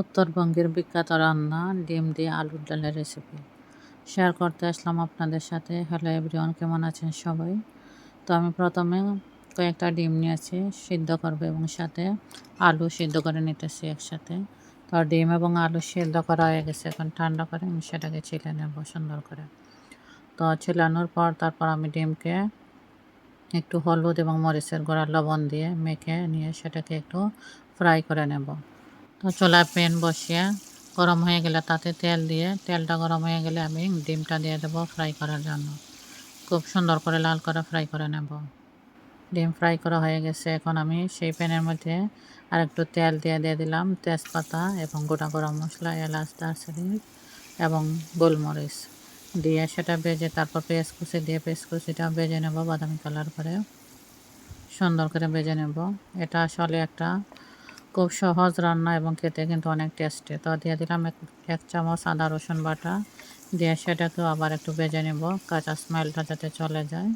উত্তরবঙ্গের বিখ্যাত রান্না, ডিম দিয়ে আলুর ডালের রেসিপি শেয়ার করতে আসলাম আপনাদের সাথে। হ্যালো এভরিওয়ান কেমন আছেন সবাই? তো আমি প্রথমে কয়েকটা ডিম নিয়েছি, সিদ্ধ করব এবং সাথে আলু সিদ্ধ করে নিতেছি একসাথে। তো ডিম এবং আলু সিদ্ধ করা হয়ে গেছে, এখন ঠান্ডা করে আমি সেটাকে ছিলে নেব সুন্দর করে। তো ছিলানোর পর তারপর আমি ডিমকে একটু হলুদ এবং মরিচের গোড়া লবণ দিয়ে মেখে নিয়ে সেটাকে একটু ফ্রাই করে নেব। তো চোলায় প্যান বসিয়ে গরম হয়ে গেলে তাতে তেল দিয়ে, তেলটা গরম হয়ে গেলে আমি ডিমটা দিয়ে দেবো ফ্রাই করার জন্য। খুব সুন্দর করে লাল করে ফ্রাই করে নেব। ডিম ফ্রাই করা হয়ে গেছে, এখন আমি সেই প্যানের মধ্যে আর একটু তেল দিয়ে দিয়ে দিলাম, তেজপাতা এবং গোটা গরম মশলা, এলাচ, দারচিনি এবং গোলমরিচ দিয়ে সেটা বেজে তারপর পেঁয়াজ কুচি দিয়ে, পেঁয়াজ কুচিটা বেজে নেব বাদামি কালার করে। সুন্দর করে বেজে নেব। এটা আসলে একটা খুব সহজ রান্না এবং খেতে কিন্তু অনেক টেস্টি তো দিয়ে দিলাম এক চামচ আদা, রসুন বাটা। দিয়ে সেটাকেও আবার একটু বেজে নেব, কাঁচা স্মেলটা যাতে চলে যায়।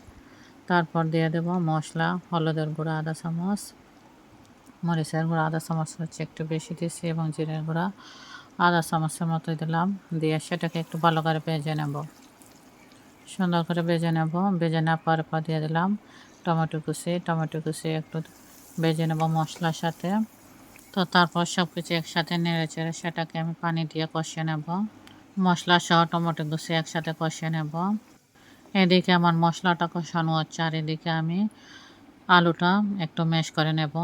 তারপর দিয়ে দেব মশলা, হলুদের গুঁড়া আদা চামচ। মরিচের গুঁড়া আদা চামচ হচ্ছে একটু বেশি দিয়েছি এবং জিরের গুঁড়া আদা চামচের মতো দিলাম। দিয়ে সেটাকে একটু ভালো করে ভেজে নেব। সুন্দর করে ভেজে নেব। ভেজে নেওয়ার পর দিয়ে দিলাম টমেটো কুচি। টমেটো কুচি একটু ভেজে নেব মশলার সাথে। তো তারপর সব কিছু একসাথে নেড়ে চেড়ে সেটাকে আমি পানি দিয়ে কষিয়ে নেব। মশলা সহ টমেটো কুচি একসাথে কষিয়ে নেব। এদিকে আমার মশলাটা কষানো হচ্ছে আর এদিকে আমি আলুটা একটু মেশ করে নেব।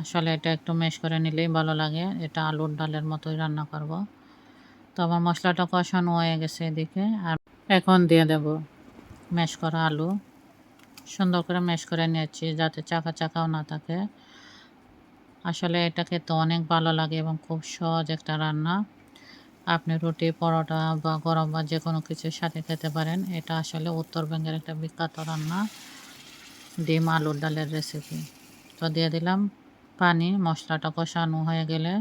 আসলে এটা একটু মেশ করে নিলেই ভালো লাগে, এটা আলুর ডালের মতোই রান্না করব। তো আমার মশলাটা কষানো হয়ে গেছে এদিকে আর এখন দিয়ে দেব মেশ করা আলু। সুন্দর করে মেশ করে নিয়েছি যাতে চাকা চাকাও না থাকে। আসলে এটা খেতে অনেক ভালো লাগে এবং খুব সহজ একটা রান্না। আপনি রুটি, পরোটা বা গরম বা যে কোনো কিছুর সাথে খেতে পারেন। এটা আসলে উত্তরবঙ্গের একটা বিখ্যাত রান্না। ডিম আলুর ডালের রেসিপি তো দিয়ে দিলাম পানি, মশলাটা কষানো হয়ে গেলে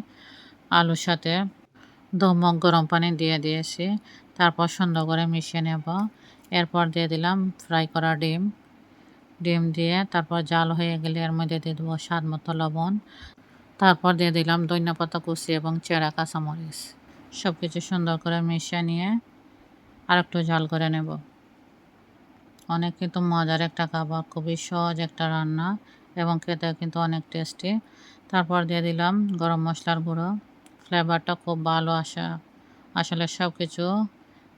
আলুর সাথে দমক গরম পানি দিয়ে দিয়েছি। তারপর সুন্দর করে মিশিয়ে নেব। এরপর দিয়ে দিলাম ফ্রাই করা ডিম। ডিম দিয়ে তারপর জাল হয়ে গেলে এর মধ্যে দিয়ে দেবো স্বাদ মতো লবণ। তারপর দিয়ে দিলাম দইনা পাতা, কুচি এবং চেরা কাঁচামরিচ। সব কিছু সুন্দর করে মিশিয়ে নিয়ে আর একটু জাল করে নেব। অনেক কিন্তু মজার একটা খাবার, খুবই সহজ একটা রান্না এবং খেতে কিন্তু অনেক টেস্টি তারপর দিয়ে দিলাম গরম মশলার গুঁড়ো। ফ্লেভারটা খুব ভালো আসা। আসলে সব কিছু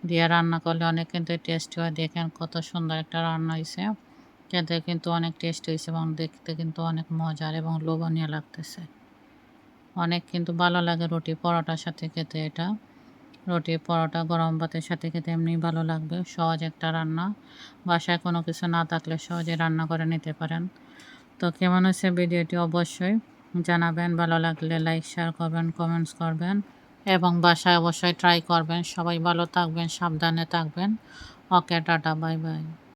দিয়ে রান্না করলে অনেক কিন্তু টেস্টি হয়। দেখেন কত সুন্দর একটা রান্না হয়েছে। খেতে কিন্তু অনেক টেস্টি হয়েছে এবং দেখতে কিন্তু অনেক মজার এবং লোভনীয় লাগতেছে। অনেক কিন্তু ভালো লাগে রুটি পরোটার সাথে খেতে এটা। রুটি, পরোটা, গরম ভাতের সাথে খেতে এমনি ভালো লাগবে, সহজ একটা রান্না। বাসায় কোনো কিছু না থাকলে সহজে রান্না করে নিতে পারেন। তো কেমন হয়েছে ভিডিওটি অবশ্যই জানাবেন, ভালো লাগলে লাইক শেয়ার করবেন কমেন্টস করবেন এবং বাসায় অবশ্যই ট্রাই করবেন। সবাই ভালো থাকবেন, সাবধানে থাকবেন। ওকে, টাটা বাই বাই